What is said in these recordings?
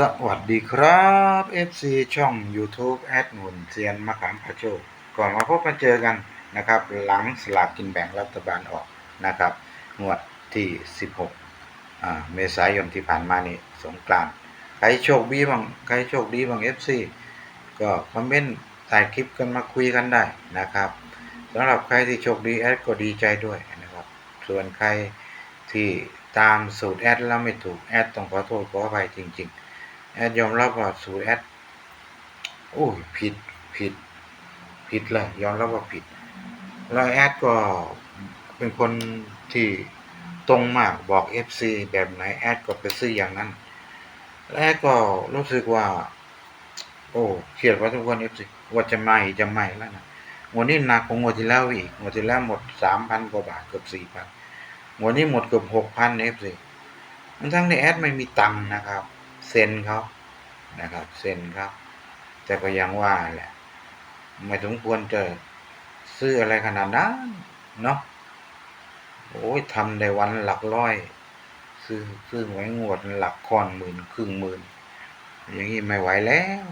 สวัสดีครับ FC ช่อง YouTube แอดหนุนเซียนมะขามพระโชคก่อนมาพบมาเจอกันนะครับ หลังสลากกินแบ่งรัฐบาลออกนะครับ งวดที่ 16 เมษายนที่ผ่านมานี่สงกรานต์ใครโชคดีบ้างใครโชคดีบ้าง FC ก็คอมเมนต์ใต้คลิปกันมาคุยกันได้นะครับสำหรับใครที่โชคดีแอดก็ดีใจด้วยนะครับ ส่วนใครที่ตามสูตรแอดแล้วไม่ถูกแอดต้องขอโทษขออภัยจริง แอดยอมรับว่าสูตรแอดโอ้ยผิดผิด ผิดเลยยอมรับว่าผิด แล้วแอดก็เป็นคนที่ตรงมากบอก FC แบบไหนแอดก็ไปซื้ออย่างนั้น และแอดก็รู้สึกว่า โอ้เครียดว่าทุกคน FC ว่าจะไม่จะไม่แล้วนะงวดนี้หนักกว่างวดที่แล้วอีกงวดที่แล้วหมดสามพันกว่าบาทเกือบสี่พันงวดนี้หมดเกือบหกพัน FC ทั้งทั้งที่แอดไม่มีตังค์นะครับ เซ็นเขานะครับ เซ็นเขาแต่ก็ยังว่าแหละไม่สมควรจะซื้ออะไรขนาดนั้นเนาะโอ้ยทำในวันหลักร้อย ซื้อซื้อหวยงวดหลักคอนหมื่นครึ่งหมื่น อย่างนี้ไม่ไหวแล้ว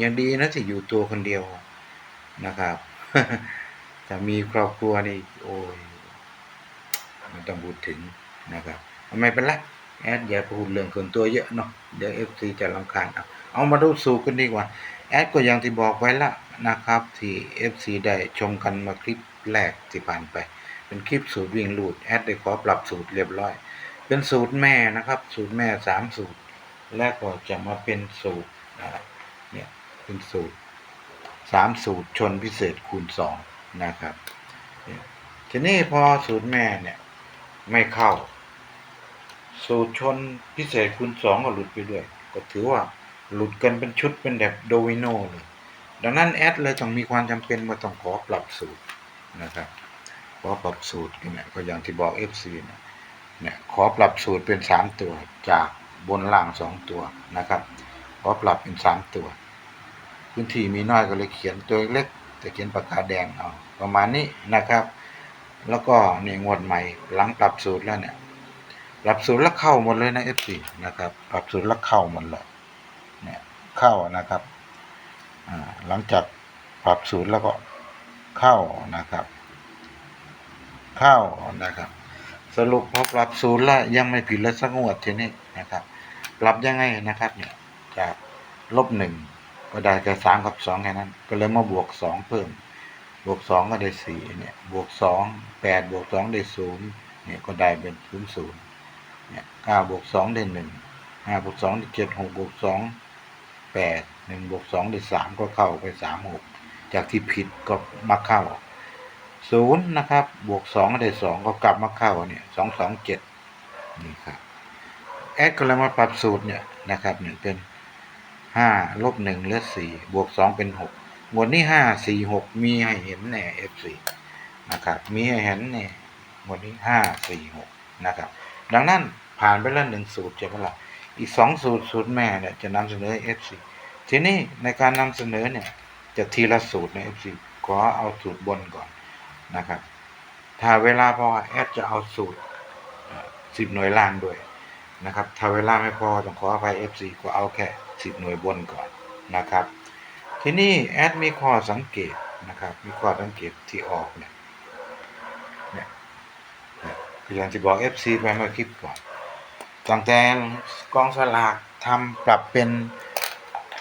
ยังดีนะที่อยู่ตัวคนเดียวนะครับถ้ามีครอบครัวนี่โอ้ยไม่ต้องพูดถึงนะครับ ไม่เป็นไร แอดอย่าพูดเรื่องส่วนตัวเยอะเนาะเดี๋ยวเอฟซีจะรำคาญเอาเอามาดูสูตรกันดีกว่า แอดก็อย่างที่บอกไว้ละนะครับ ที่ FC ได้ชมกันมาคลิปแรกที่ผ่านไป เป็นคลิปสูตรวิ่งลูดแอดได้ขอปรับสูตรเรียบร้อย เป็นสูตรแม่นะครับ สูตรแม่สามสูตร และก็จะมาเป็นสูตรเนี่ยเป็นสูตรสามสูตรชนพิเศษคูณสองนะครับทีนี้พอสูตรแม่เนี่ยไม่เข้า สูตรชนพิเศษคูณสองก็หลุดไปด้วยก็ถือว่าหลุดกันเป็นชุดเป็นแบบโดมิโนเลยดังนั้นแอดเลยต้องมีความจำเป็นว่าต้องขอปรับสูตรนะครับขอปรับสูตรเนี่ยก็อย่างที่บอก FC เนี่ยเนี่ยขอปรับสูตรเป็นสามตัวจากบนล่างสองตัวนะครับขอปรับเป็นสามตัว พื้นที่มีน้อยก็เลยเขียนตัวเล็กแต่เขียนปากกาแดงเอาประมาณนี้นะครับ แล้วก็เนี่ยงวดใหม่หลังปรับสูตรแล้วเนี่ย ปรับสูตรแล้วเข้าหมดเลยนะ F4 นะครับ ปรับสูตรแล้วเข้าหมดเลยเนี่ยเข้านะครับหลังจากปรับสูตรแล้วก็เข้านะครับ เข้านะครับ สรุปพอปรับสูตรแล้วยังไม่ผิดแล้วสักงวดทีนี้นะครับ ปรับยังไงนะครับเนี่ยจากลบหนึ่งก็ได้แค่สามกับสองแค่นั้น ก็เลยมาบวกสองเพิ่ม บวกสองก็ได้สี่เนี่ย บวกสองแปดบวกสองได้ศูนย์เนี่ยก็ได้เป็นศูนย์ศูนย์ ก้าบวกสองได้หนึ่งห้าบวกสองได้เจ็ดหกบวกสองแปดหนึ่งบวกสองได้สามก็เข้าไปสามหกจากที่ผิดก็มาเข้าศูนย์นะครับ บวกสองได้สองก็กลับมาเข้าเนี่ยสองสองเจ็ดนี่ครับแอดก็เลยมาปรับสูตรเนี่ยนะครับเนี่ยเป็นห้าลบหนึ่งเหลือสี่บวกสองเป็นหกหมวดนี้ห้าสี่หกมีให้เห็นแน่เอฟซีนะครับมีให้เห็นแน่หมวดนี้ห้าสี่หกนะครับ ดังนั้น ผ่านไปแล้วหนึ่งสูตรใช่ไหมล่ะอีกสองสูตรสูตรแม่เนี่ยจะนำเสนอ FC ทีนี้ในการนำเสนอเนี่ย จะทีละสูตรใน FC ขอเอาสูตรบนก่อนนะครับ ถ้าเวลาพอแอดจะเอาสูตรสิบหน่วยล่างด้วยนะครับ ถ้าเวลาไม่พอต้องขออภัย FC ก็เอาแค่สิบหน่วยบนก่อนนะครับ ทีนี้แอดมีข้อสังเกตนะครับ มีข้อสังเกตที่ออกเนี่ยเนี่ยออย่างที่บอก FC ไปเมื่อคลิปก่อน ตั้งแต่กองสลากทำปรับเป็น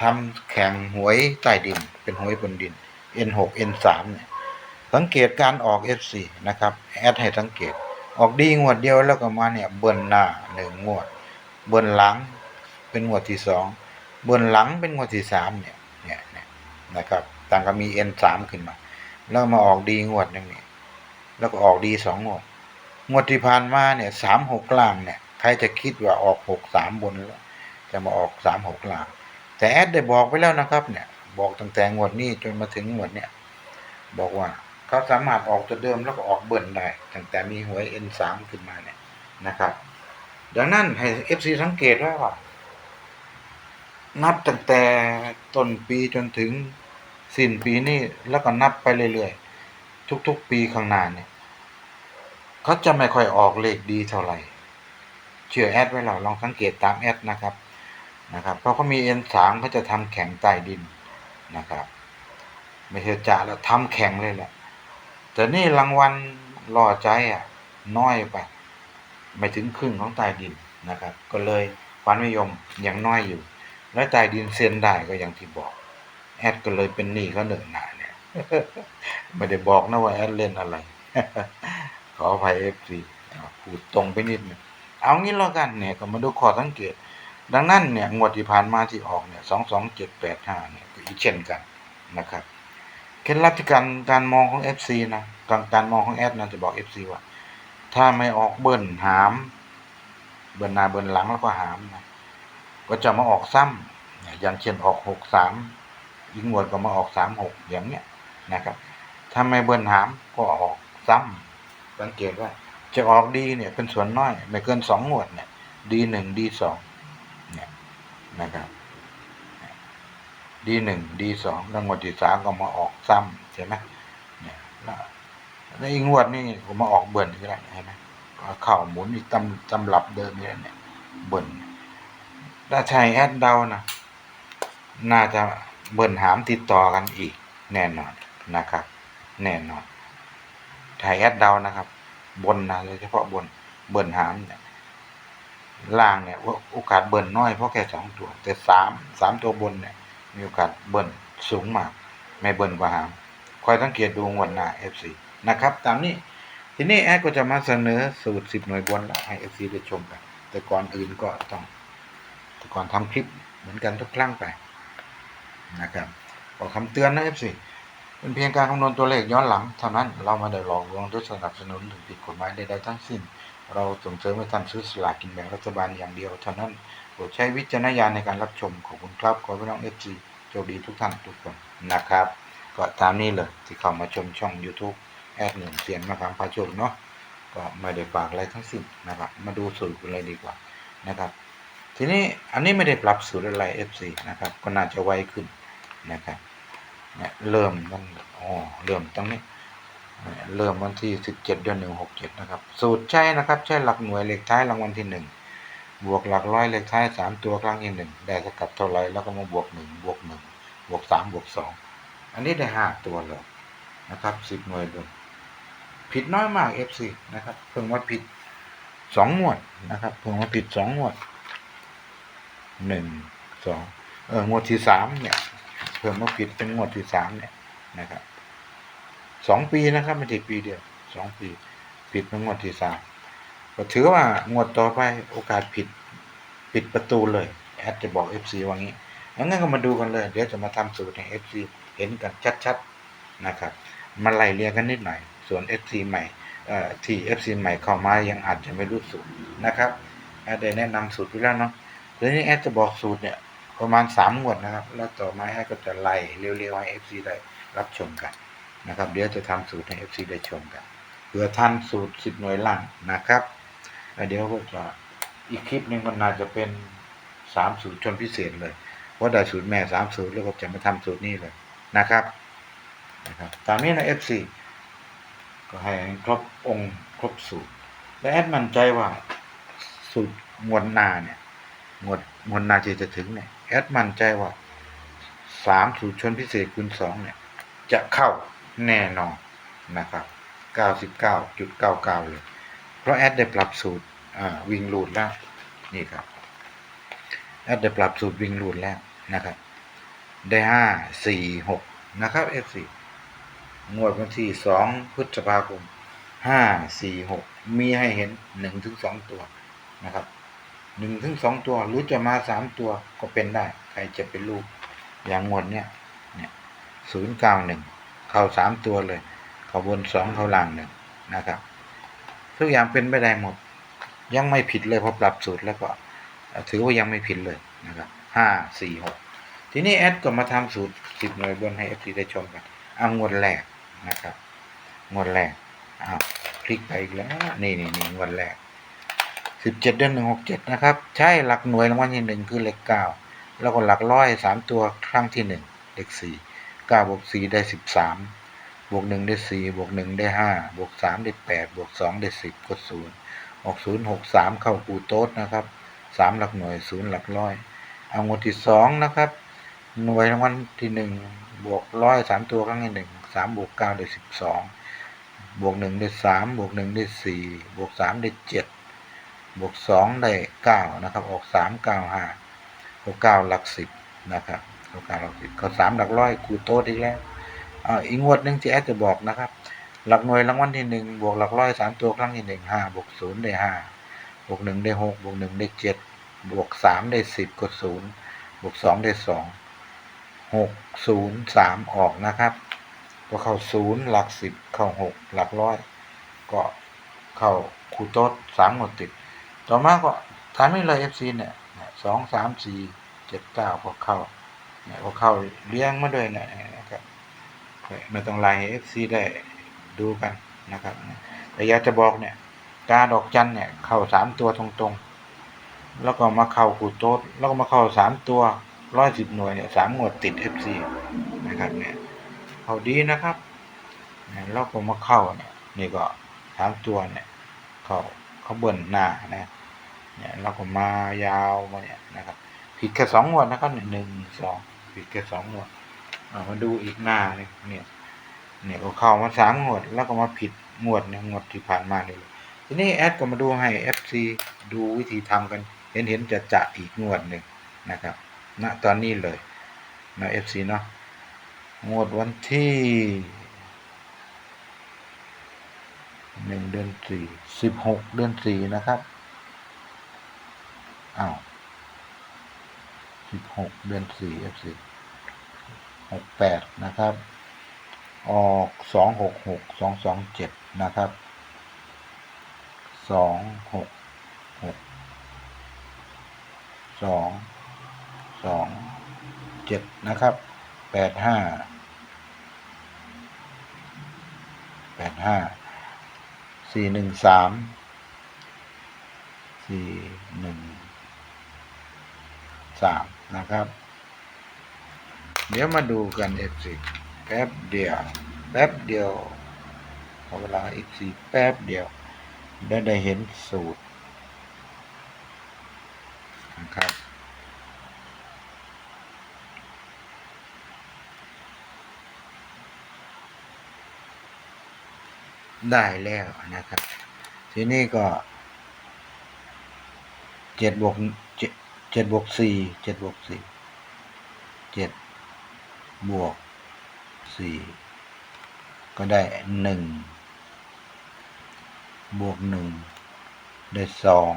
ทำแข่งหวยใต้ดิน เป็นหวยบนดิน N6 N3 เนี่ยสังเกตการออก F4 นะครับแอดให้สังเกต ออกดีงวดเดียวแล้วก็มาเนี่ยเบิ้ลหน้าหนึ่งงวด เบิ้ลหลังเป็นงวดที่สองเบิ้ลหลังเป็นงวดที่สามเนี่ยเนี่ยนะครับต่างก็มี N3 ขึ้นมา แล้วมาออกดีงวดหนึงเนี่ยแล้วก็ออกดีสองงวด งวดที่ผ่านมาเนี่ยสามหกล่างเนี่ย ใครจะคิดว่าออกหกสามบนแล้วจะมาออกสามหกล่าง แต่แอดได้บอกไปแล้วนะครับ เนี่ย บอกตั้งแต่งวดนี้จนมาถึงงวดเนี่ย บอกว่าเขาสามารถออกตัวเดิมแล้วก็ออกเบิ่นได้ตั้งแต่มีหวย N3 ขึ้นมาเนี่ยนะครับ ดังนั้นให้ FC สังเกตไว้ว่า นับตั้งแต่ต้นปีจนถึงสิ้นปีนี้แล้วก็นับไปเรื่อยๆทุกๆปีข้างหน้าเนี่ยเขาจะไม่ค่อยออกเลขดีเท่าไหร่ ชื่อแอดไว้เราลองสังเกตตามแอดนะครับนะครับเพราะเขามีเอ็นสามเขาจะทำแข็งใต้ดินนะครับ ไม่ใช่จะแล้วทำแข็งเลยแหละแต่นี่รางวัลล่อใจอะน้อยไป ไม่ถึงครึ่งของใต้ดินนะครับ ก็เลยความนิยมยังน้อยอยู่ และใต้ดินเซ็นได้ก็อย่างที่บอก แอดก็เลยเป็นหนี้เขาเหนื่อยหนาเนี่ยไม่ได้บอกนะว่าแอดเล่นอะไร ขออภัยเอฟซีพูดตรงไปนิดหนึง เอางี้แล้วกันเนี่ยก็มาดูข้อสังเกต ดังนั้นเนี่ยงวดที่ผ่านมาที่ออกเนี่ยสองสองเจ็ดแปดห้าเนี่ยก็อีกเช่นกันนะครับเคล็ดลับที่การการมองของ FC นะการการมองของแอดนะจะบอก FC ว่า ถ้าไม่ออกเบิ้ลหาม เบิ้ลหน้าเบิ้ลหลังแล้วก็หามนะก็จะมาออกซ้ำอย่างเช่นออกหกสามอีกงวดก็มาออกสามหกอย่างเนี้ยนะครับถ้าไม่เบิ้ลหามก็ออกซ้ำสังเกตว่า จะออกดีเนี่ยเป็นส่วนน้อย ไม่เกินสองงวดเนี่ยดีหนึ่งดีสองเนี่ยนะครับดีหนึ่งดีสองแล้วงวดที่สามก็มาออกซ้ำใช่ไหมเนี่ยแล้วอีกงวดนี่ผมมาออกเบิ่นก็ได้เห็นไหมเข่าหมุนอีกตำตำรับเดิมนี่เนี่ยเบิ่นถ้าใช้แอดเดานะน่าจะเบิ่นหามติดต่อกันอีก แน่นอนนะครับ แน่นอนไทยแอดเดานะครับ บนนะโดยเฉพาะบนเบิ่นหามเนี่ยล่างเนี่ยว่าโอกาสเบิ่นน้อยเพราะแค่สองตัว แต่สามสามตัวบนเนี่ย มีโอกาสเบิ่นสูงมาก ไม่เบิ่นกว่าหามคอยสังเกตดูงวดหน้า FC นะครับ ตามนี้ทีนี้แอดก็จะมาเสนอสูตร10หน่วยบนแล้วให้ FC ได้ชมกันแต่ก่อนอื่นก็ต้อง แต่ก่อนทำคลิปเหมือนกันทุกครั้งไปนะครับขอคำเตือนนะ FC เป็นเพียงการคำนวณตัวเลขย้อนหลังเท่านั้นเราไม่ได้หลอกลวงหรือสนับสนุนหรือผิดกฎหมายใดๆทั้งสิ้น เราส่งเสริมให้ท่านซื้อสลากกินแบ่งรัฐบาลอย่างเดียวเท่านั้นโปรดใช้วิจารณญาณในการรับชมขอบคุณครับขอให้พี่น้องเอฟซีโชคดีทุกท่านทุกคนนะครับ ก็ตามนี้เลยที่เข้ามาชมช่อง YouTube แอดหนึ่งเสียงมาคำพาชคเนาะก็ไม่ได้ฝากอะไรทั้งสิ้นนะครับ มาดูสูตรกันเลยดีกว่านะครับ ทีนี้อันนี้ไม่ได้ปรับสูตรอะไร FC นะครับ ก็น่าจะไวขึ้นนะครับ เนี่ยเริ่มมันอ๋อเริ่มตรงนี้เริ่มวันที่ 17เดือน167 นะครับ สูตรใช้นะครับ ใช้หลักหน่วยเลขท้ายรางวัลที่ 1 บวกหลักร้อยเลขท้าย 3 ตัวครั้งที่1ได้สกัดเท่าไรแล้วก็มาบวก 1 บวก 1 บวก 3 บวก 2 อันนี้ได้ 5 ตัวเลยนะครับ 10 หน่วยบนผิดน้อยมาก FC นะครับ เพิ่งว่าผิด 2 งวดนะครับ เพิ่งว่าผิด 2 งวด 1 2 เอองวดที่ 3 เนี่ย เพิ่งว่าผิดเป็นงวดที่3เนี่ยนะครับสองปีนะครับไม่ใช่ปีเดียวสองปี ผิดเป็นงวดที่สามก็ถือว่างวดต่อไปโอกาสผิดปิดประตูเลยแอดจะบอก FC ว่างี้งั้นก็มาดูกันเลย เดี๋ยวจะมาทำสูตรให้ FC เห็นกันชัดๆนะครับมาไล่เรียงกันนิดหน่อย ส่วน FC ใหม่เอ่อที่ FC ใหม่เข้ามายังอาจจะไม่รู้สูตรนะครับแอดได้แนะนำสูตรไปแล้วเนาะทีนี้แอดจะบอกสูตรเนี่ย ประมาณสามงวดนะครับ แล้วต่อมาแอดก็จะไล่เร็วๆให้ FC ได้รับชมกันนะครับ เดี๋ยวจะทำสูตรให้ FC ได้ชมกันเพื่อท่านสูตร10หน่วยล่างนะครับแล้วเดี๋ยวก็จะอีกคลิปหนึ่งมันน่าจะเป็น3สูตรชนพิเศษเลยเพราะได้สูตรแม่3สูตรแล้วก็จะมาทำสูตรนี้เลยนะครับนะครับตามนี้นะ FC ก็ให้ครบองค์ครบสูตร และแอดมั่นใจว่าสูตรมวลนาเนี่ยหมวดมวลนาที่จะถึงเนี่ย แอดมั่นใจว่าสามสูตรชนพิเศษคูณสองเนี่ย จะเข้าแน่นอนนะครับ99.99เลย เพราะแอดได้ปรับสูตรวิ่งรูดแล้วนี่ครับแอดได้ปรับสูตรวิ่งรูดแล้วนะครับ ได้5 4 6นะครับ F4 งวดวันที่2พฤษภาคม5 4 6มีให้เห็น1ถึง2ตัวนะครับ 1ถึง2ตัว หรือจะมา3ตัวก็เป็นได้ ใครจะเป็นลูกอย่างงวดเนี้ยเนี่ย091เข้า3ตัวเลยเข้าบน2เข้าล่างหนึ่งนะครับทุกอย่างเป็นไปได้หมด ยังไม่ผิดเลยพอปรับสูตรแล้วก็ถือว่ายังไม่ผิดเลยนะครับห้าสี่หกทีนี้แอดก็มาทำสูตรสิบหน่วยบนให้เอฟซีได้ชมกันเอางวดแรกนะครับงวดแรกอ้าวคลิกไปอีกแล้วนี่นี่นี่งวดแรก สิบเจ็ดเดือนหนึ่งหกเจ็ดนะครับ ใช่หลักหน่วยรางวัลที่หนึ่งคือเลขเก้าแล้วก็หลักร้อยสามตัวครั้งที่หนึ่งเลขสี่เก้าบวกสี่ได้สิบสามบวกหนึ่งได้สี่บวกหนึ่งได้ห้าบวกสามได้แปดบวกสองได้สิบกดศูนย์หกศูนย์หกสามเข้าปูโต๊ดนะครับสามหลักหน่วยศูนย์หลักร้อย เอางวดที่สองนะครับ หน่วยรางวัลที่หนึ่งบวกร้อยสามตัวครั้งที่หนึ่งสามบวกเก้าได้สิบสองบวกหนึ่งได้สามบวกหนึ่งได้สี่บวกสามได้เจ็ด บวกสองได้เก้านะครับ ออกสามเก้าห้าหกเก้าหลักสิบนะครับหกเก้าหลักสิบเขาสามหลักร้อยคูโต๊ดอีกแล้วอ่าอีกงวดหนึ่งที่แอดจะบอกนะครับ หลักหน่วยรางวัลที่หนึ่งบวกหลักร้อยสามตัวครั้งที่หนึ่งห้าบวกศูนย์ได้ห้าบวกหนึ่งได้หกบวกหนึ่งได้เจ็ดบวกสามได้สิบกดศูนย์บวกสองได้สองหกศูนย์สามออกนะครับ ก็เข้าศูนย์หลักสิบเข้าหกหลักร้อยก็เข้าคูโต๊ดสามหมดติด ต่อมาก็ทานไม่เลยเอฟซีเนี่ยสองสามสี่เจ็ดเก้าก็เข้าเนี่ยก็เข้าเลี้ยงมาด้วยนะนะครับไม่ต้องไล่ให้เอฟซีได้ดูกันนะครับแต่อยากจะบอกเนี่ยกาดอกจันเนี่ยเข้าสามตัวตรงๆ แล้วก็มาเข้าคูโต๊ดแล้วก็มาเข้าสามตัวร้อยสิบหน่วยเนี่ยสามงวดติดเอฟซีนะครับเนี่ยเขาดีนะครับแล้วก็มาเข้าเนี่ยนี่ก็สามตัวเนี่ยเขาเขาเบิ่นหน้านะ เนี่ยเราก็มายาวมาเนี่ยนะครับ ผิดแค่สองงวดนะครับหนึ่งสองผิดแค่สองงวดเอามาดูอีกหน้าเนี่ยเนี่ยเนี่ยก็เข้ามาสามงวด แล้วก็มาผิดงวดเนี่ยงวดที่ผ่านมาเลยทีนี้แอดก็มาดูให้ FC ดูวิธีทำกัน เห็นเห็นจะจะอีกงวดหนึ่งนะครับณตอนนี้เลยนะ FC เนาะงวดวันที่หนึ่งเดือนสี่สิบหกเดือนสี่นะครับ อ้าวสิบหกเดือนสี่เอฟซีหกแปดนะครับ ออกสองหกหกสองสองเจ็ดนะครับสองหกหกสองสองเจ็ดนะครับแปดห้าแปดห้าสี่หนึ่งสามสี่หนึ่ง สามนะครับ เดี๋ยวมาดูกันเอฟซีแป๊บเดียว แป๊บเดียวขอเวลาอีกสี่แป๊บเดียว ได้ได้เห็นสูตรนะครับได้แล้วนะครับ ทีนี้ก็เจ็ดบวก เจ็ดเจ็ดบวกสี่เจ็ดบวกสี่เจ็ดบวกสี่ก็ได้หนึ่งบวกหนึ่งได้สอง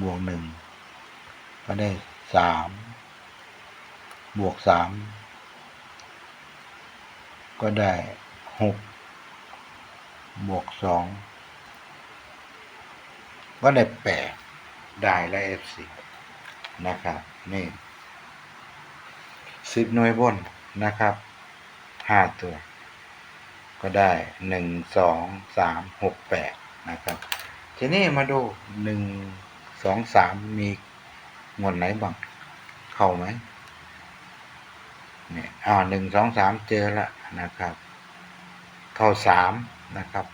บวกหนึ่งก็ได้สามบวกสามก็ได้หกบวกสองก็ได้แปด ได้และเอฟซีนะครับ นี่สิบหน่วยบนนะครับห้าตัว ก็ได้หนึ่งสองสามหกแปดนะครับ ทีนี้มาดูหนึ่งสองสามมีหมวดไหนบ้าง เข้าไหมเนี่ยอ่าหนึ่งสองสามเจอแล้วนะครับ เข้าสามนะครับ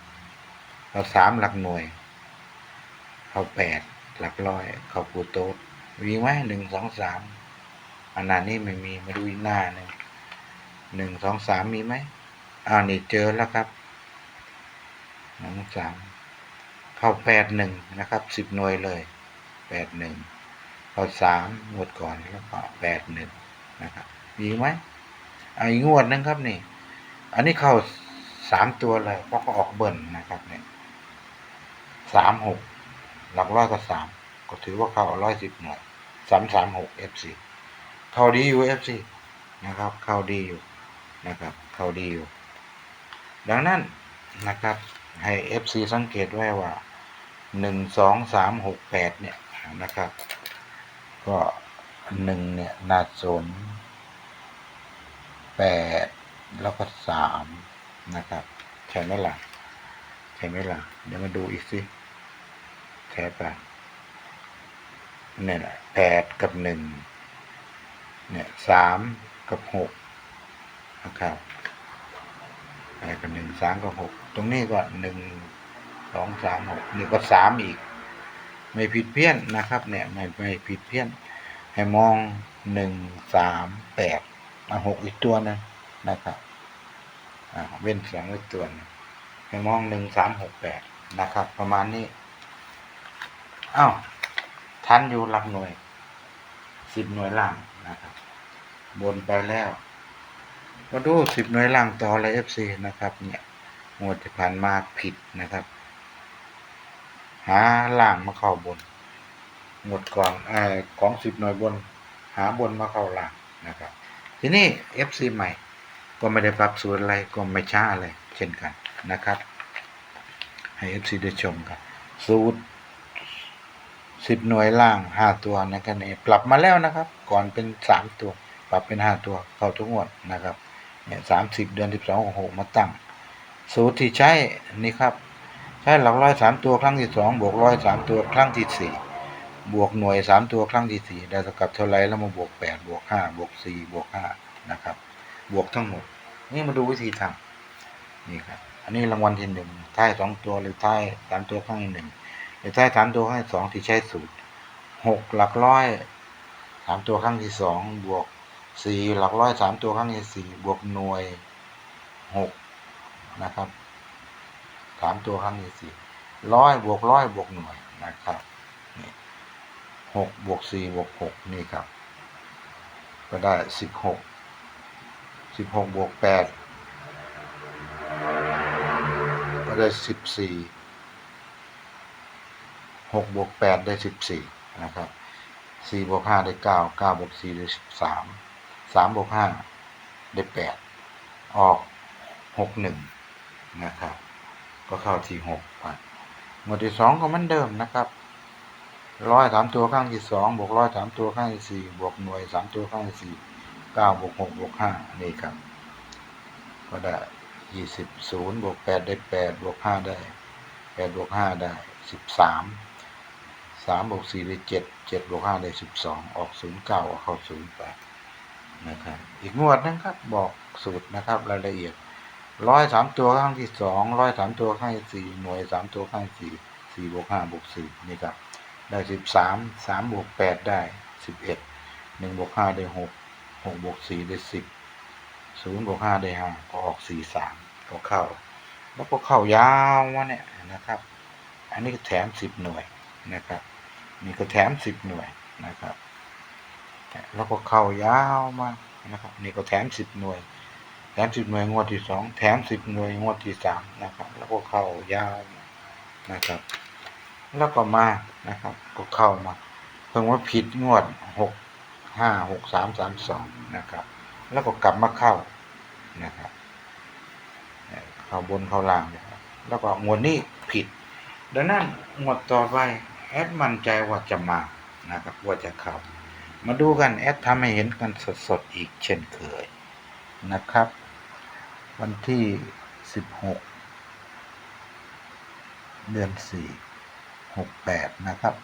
เข้าสามหลักหน่วย เข้าแปด หลักร้อยเข้าปูโต๊มีไหมหนึ่งสองสามอันนั้นนี่ไม่มีมาดูอีกหน้าหนึ่งหนึ่งสองสามมีไหมอ่านี่เจอแล้วครับหนึ่งสามเข้าแปดหนึ่งนะครับสิบหน่วยเลยแปดหนึ่งเข้าสามงวดก่อนแล้วก็แปดหนึ่งนะครับมีไหมอีกงวดนึงครับนี่ อันนี้เข้าสามตัวเลยเพราะเขาออกเบิ่นนะครับเนี่ยสามหก หลักร้อยก็สามก็ถือว่าเข้าร้อยสิบหน่วยสามสามหกเอฟซีเข้าดีอยู่เอฟซีนะครับ เข้าดีอยู่นะครับ เข้าดีอยู่ ดังนั้นนะครับ ให้เอฟซีสังเกตไว้ว่าหนึ่งสองสามหกแปดเนี่ยนะครับ ก็หนึ่งเนี่ยนาสนแปดแล้วก็สามนะครับ ใช่ไหมล่ะ ใช่ไหมล่ะ เดี๋ยวมาดูอีกสิ แค่ปะเนี่ยนะแปดกับหนึ่งเนี่ยสามกับหกนะครับแปดกับหนึ่งสามกับหกตรงนี้ก็หนึ่งสองสามหกนี่ก็สามอีก ไม่ผิดเพี้ยนนะครับ เนี่ยไม่ไม่ผิดเพี้ยน ให้มองหนึ่งสามแปดมาหกอีกตัวหนึงนะครับอ่าเว้นเสียงไว้ตัวนึงให้มองหนึ่งสามหกแปดนะครับ ประมาณนี้ อ้าวทันอยู่หลักหน่วยสิบหน่วยล่างนะครับ บนไปแล้ว มาดูสิบหน่วยล่างต่อเลยเอฟซีนะครับ เนี่ยงวดที่ผ่านมาผิดนะครับ หาล่างมาเข้าบนหมดก่อนเอ่อของสิบหน่วยบน หาบนมาเข้าล่างนะครับ ทีนี้ FC ใหม่ ก็ไม่ได้ปรับสูตรอะไรก็ไม่ช้าอะไรเช่นกันนะครับ ให้ FC ได้ชมกันสูตร สิบหน่วยล่างห้าตัวนะครับนี่ปรับมาแล้วนะครับ ก่อนเป็นสามตัว ปรับเป็นห้าตัวเข้าทุกงวดนะครับเนี่ยสามสิบเดือนสิบสองหกมาตั้ง สูตรที่ใช้นี่ครับ ใช้หลักร้อยสามตัวครั้งที่สองบวกร้อยสามตัวครั้งที่สี่บวกหน่วยสามตัวครั้งที่สี่ได้เท่ากับเท่าไรแล้วมาบวกแปดบวกห้าบวกสี่บวกห้านะครับ บวกทั้งหมด นี่มาดูวิธีทำนี่ครับ อันนี้รางวัลที่หนึ่งท้ายสองตัวหรือท้ายสามตัวข้งที่หนึ่ง หรือท้ายสามตัวข้างที่สองที่ใช้สูตรหกหลักร้อยสามตัวข้างที่สองบวกสี่หลักร้อยสามตัวข้างที่สี่บวกหน่วยหกนะครับสามตัวครั้งที่สี่ร้อยบวกร้อยบวกหน่วยนะครับหกบวกสี่บวกหกนี่ครับ ก็ได้สิบหกสิบหกบวกแปดก็ได้สิบสี่ หกบวกแปดได้สิบสี่นะครับสี่บวกห้าได้เก้าเก้าบวกสี่ได้สิบสามสามบวกห้าได้แปดออกหกหนึ่งนะครับ ก็เข้าที่หกไปหมวดที่สองก็เหมือนเดิมนะครับร้อยสามตัวข้างที่สองบวกร้อยสามตัวข้างที่สี่บวกหน่วยสามตัวข้างที่สี่เก้าบวกหกบวกห้านี่ครับ ก็ได้ยี่สิบศูนย์บวกแปดได้แปดบวกห้าได้แปดบวกห้าได้สิบสาม สามบวกสี่ได้เจ็ดเจ็ดบวกห้าได้สิบสองออกศูนย์เก้าออกเข้าศูนย์แปดนะครับ อีกงวดนึงครับบอกสูตรนะครับรายละเอียดร้อยสามตัวข้างที่สองร้อยสามตัวข้างที่สี่หน่วยสามตัวข้างที่สี่สี่บวกห้าบวกสี่นี่ครับ ได้สิบสามสามบวกแปดได้สิบเอ็ดหนึ่งบวกห้าได้หกหกบวกสี่ได้สิบศูนย์บวกห้าได้ห้าก็ออกสี่สามก็เข้า แล้วก็เข้ายาวมาเนี่ยนะครับ อันนี้แถมสิบหน่วยนะครับ นี่ก็แถมสิบหน่วยนะครับ แล้วก็เข้ายาวมานะครับนี่ก็แถมสิบหน่วย แถมสิบหน่วยงวดที่สองแถมสิบหน่วยงวดที่สามนะครับ แล้วก็เข้ายาวนะครับ แล้วก็มานะครับ ก็เข้ามาเพิ่งว่าผิดงวดหกห้าหกสามสามสองนะครับ แล้วก็กลับมาเข้านะครับเนี่ยเข้าบนเข้าล่างนะครับแล้วก็งวดนี้ผิด ดังนั้นงวดต่อไป แอดมั่นใจว่าจะมานะครับว่าจะเข้ามาดูกันแอดทำให้เห็นกันสดๆอีกเช่นเคยนะครับ วันที่ 16 เดือน 4 68 นะครับ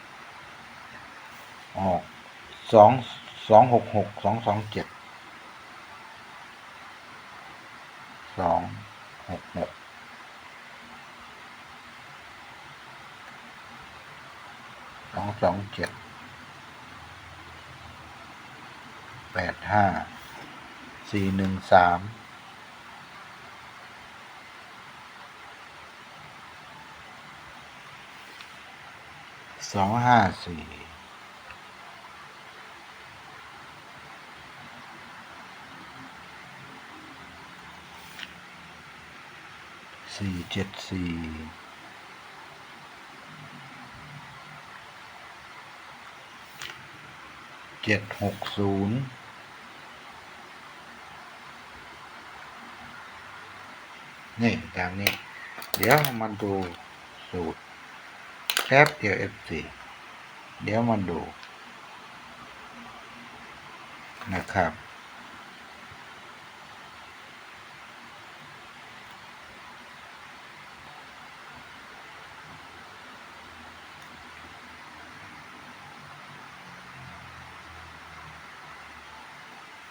ออก 2 266 227 266 สองเจ็ดแปดห้าสี่หนึ่งสามสองห้าสี่สี่เจ็ดสี่ เจ็ดหกศูนย์นี่ตามนี้ เดี๋ยวมันดูสูตรแคปเดียว F4 เดี๋ยวมันดูนะครับ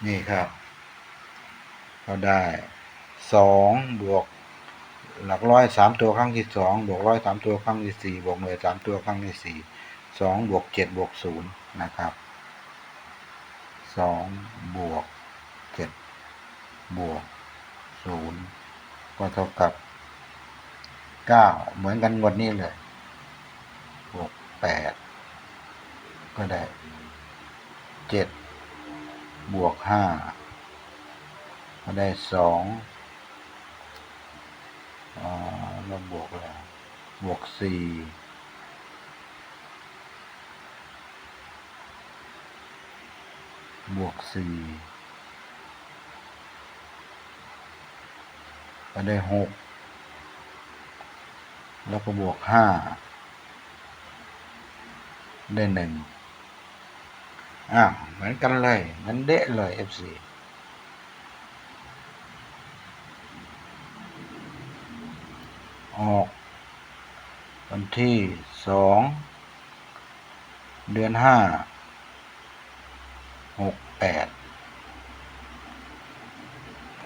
นี่ครับ ก็ได้สองบวกหลักร้อยสามตัวครั้งที่สองบวกร้อยสามตัวครั้งที่สี่บวกหน่วยสามตัวครั้งที่สี่สองบวกเจ็ดบวกศูนย์นะครับสองบวกเจ็ดบวกศูนย์ก็เท่ากับเก้าเหมือนกันงวดนี้เลยบวกแปดก็ได้เจ็ด บวกห้าก็ได้สองอ่าแล้วบวกแล้วบวกสี่บวกสี่ก็ได้หกแล้วก็บวกห้าได้หนึ่ง อ้าวเหมือนกันเลยมันเดะเลย FC ออก วันที่สองเดือนห้าหกแปด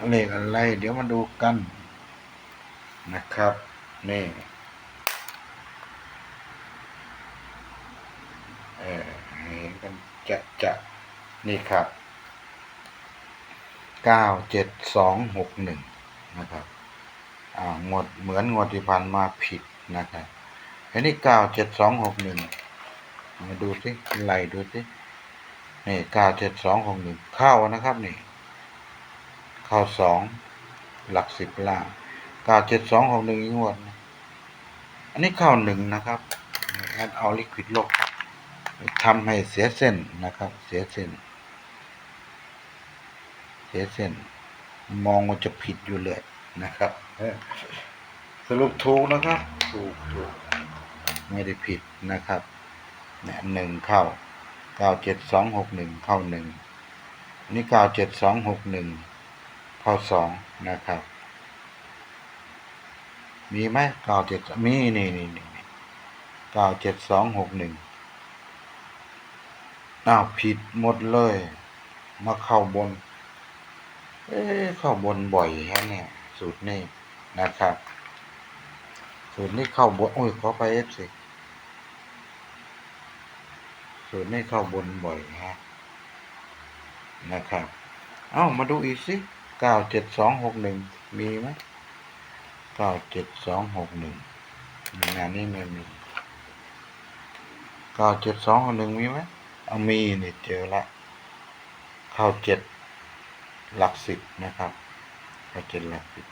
เลขอะไร เดี๋ยวมาดูกันนะครับ นี่ เออเห็นกัน จะจะนี่ครับเก้าเจ็ดสองหกหนึ่งนะครับอ่างวดเหมือนงวดที่ผ่านมาผิดนะครับอันนี้เก้าเจ็ดสองหกหนึ่งมาดูสิไล่ดูสินี่เก้าเจ็ดสองหกหนึ่งเข้านะครับนี่ เข้าสองหลักสิบล่างเก้าเจ็ดสองหกหนึ่งงวด อันนี้เข้าหนึ่งนะครับแอดเอาลิควิดโลก ทำให้เสียเส้นนะครับ เสียเส้น เสียเส้น มองว่าจะผิดอยู่เลยนะครับเสรุปถูกนะครับ ถูกถูกไม่ได้ผิดนะครับเนี่ยหนึ่งเข้าเก้าเจ็ดสองหกหนึ่งเข้าหนึ่งนี่เก้าเจ็ดสองหกหนึ่งเข้าสองนะครับ มีไหมเก้าเจ็ดมีนี่นี่นี่เก้าเจ็ดสองหกหนึ่ง อ้าวผิดหมดเลย มาเข้าบน เอ๊เข้าบนบ่อยแฮะเนี่ย สูตรนี้นะครับ สูตรนี้เข้าบนโอ้ยขอไปเอฟสิสูตรนี้เข้าบนบ่อยฮะนะครับ เอ้ามาดูอีกสิเก้าเจ็ดสองหกหนึ่งมีไหมเก้าเจ็ดสองหกหนึ่งงานนี้ไม่มีเก้าเจ็ดสองหกหนึ่งมีไหม เอามีนี่เจอละเข้าเจ็ดหลักสิบนะครับเข้าเจ็ดหลักสิบ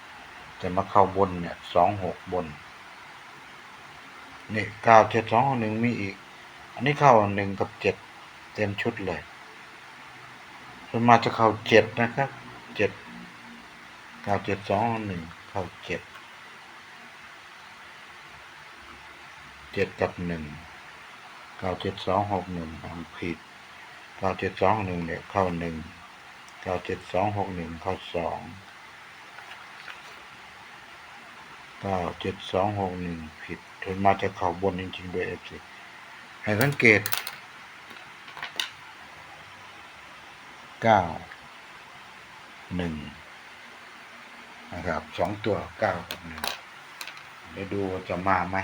จะมาเข้าบนเนี่ยสองหกบน นี่เก้าเจ็ดสองหนึ่งมีอีก อันนี้เข้าหนึ่งกับเจ็ดเต็มชุดเลยส่วนมาจะเข้าเจ็ดนะครับเจ็ดเก้าเจ็ดสองหนึ่งเข้าเจ็ดเจ็ดกับหนึ่ง เก้าเจ็ดสองหกหนึ่งอันผิดเก้าเจ็ดสองหนึ่งเนี่ยเข้าหนึ่งเก้าเจ็ดสองหกหนึ่งเข้าสองเก้าเจ็ดสองหกหนึ่งผิดถึงมาจะเข้าบนจริงๆด้วยเอฟซีให้สังเกตเก้าหนึ่งนะครับสองตัวเก้ากับหนึ่งเดี๋ยวดูจะมาไหม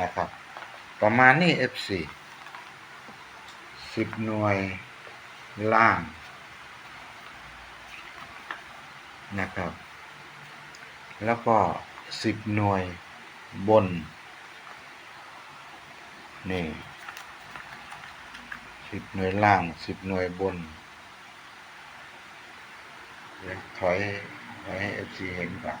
นะครับ ประมาณนี้ F4 สิบหน่วยล่างนะครับ แล้วก็สิบหน่วยบน นี่สิบหน่วยล่างสิบหน่วยบนเดี๋ยวถอยถอยให้เอฟซีเห็นก่อน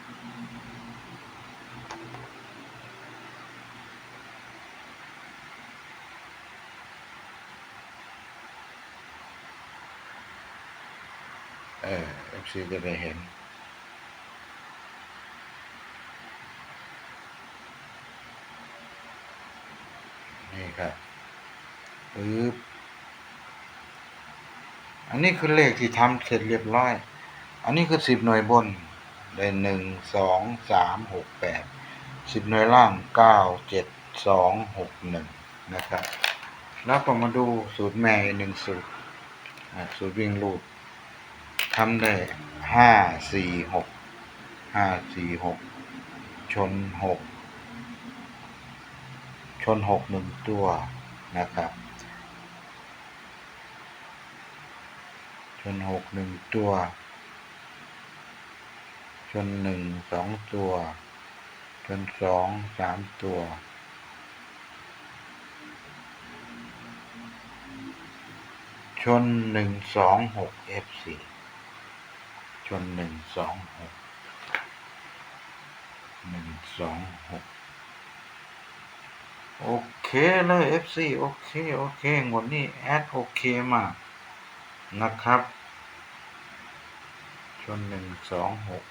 เออเอ ฟซีจะได้เห็นนี่ครับปึ๊บอันนี้คือเลขที่ทำเสร็จเรียบร้อย อันนี้คือสิบหน่วยบน ได้หนึ่งสองสามหกแปดสิบหน่วยล่างเก้าเจ็ดสองหกหนึ่งนะครับ แล้วก็มาดูสูตรแม่หนึ่งสูตร สูตรวิ่งลูด ทำได้ห้าสี่หกห้าสี่หกชนหกชนหกหนึ่งตัวนะครับ ชนหกหนึ่งตัว ชนหนึ่งสองตัว ชนสองสามตัว ชนหนึ่งสองหกเอฟสี่ F4 ชนหนึ่งสองหกหนึ่งสองหกโอเคเลย F4 โอเค โอเคงวดนี้แอดโอเคมากนะครับ ชนหนึ่งสองหก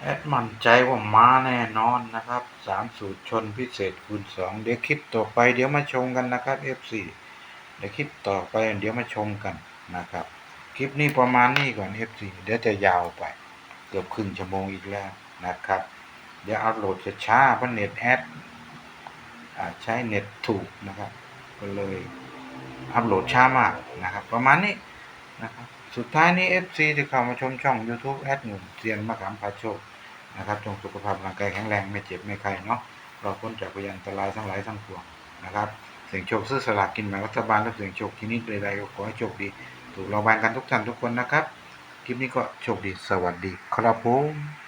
แอดมั่นใจว่ามาแน่นอนนะครับสามสูตรชนพิเศษคูณสองเดี๋ยวคลิปต่อไปเดี๋ยวมาชมกันนะครับ F4 เดี๋ยวคลิปต่อไปเดี๋ยวมาชมกันนะครับ คลิปนี้ประมาณนี้ก่อน F4 เดี๋ยวจะยาวไป เกือบครึ่งชั่วโมงอีกแล้วนะครับ เดี๋ยวอัพโหลดจะช้าเพราะเน็ตแอดใช้เน็ตถูกนะครับ ก็เลยอัพโหลดช้ามากนะครับ ประมาณนี้นะครับสุดท้ายนี้ FC ที่เข้ามาชมช่อง YouTube แอดหนุนเซียนมะขามพาโชคนะครับจงสุขภาพร่างกายแข็งแรงไม่เจ็บไม่ไข้เนาะเราพ้นจากพยันตรายทั้งหลายทั้งปวงนะครับเสียงโชคซื้อสลากกินแบ่งรัฐบาลและเสียงโชคที่นี่ใดๆก็ขอให้โชคดี ถูกรางวัลกันทุกท่านทุกคนนะครับ คลิปนี้ก็โชคดีสวัสดีครับผม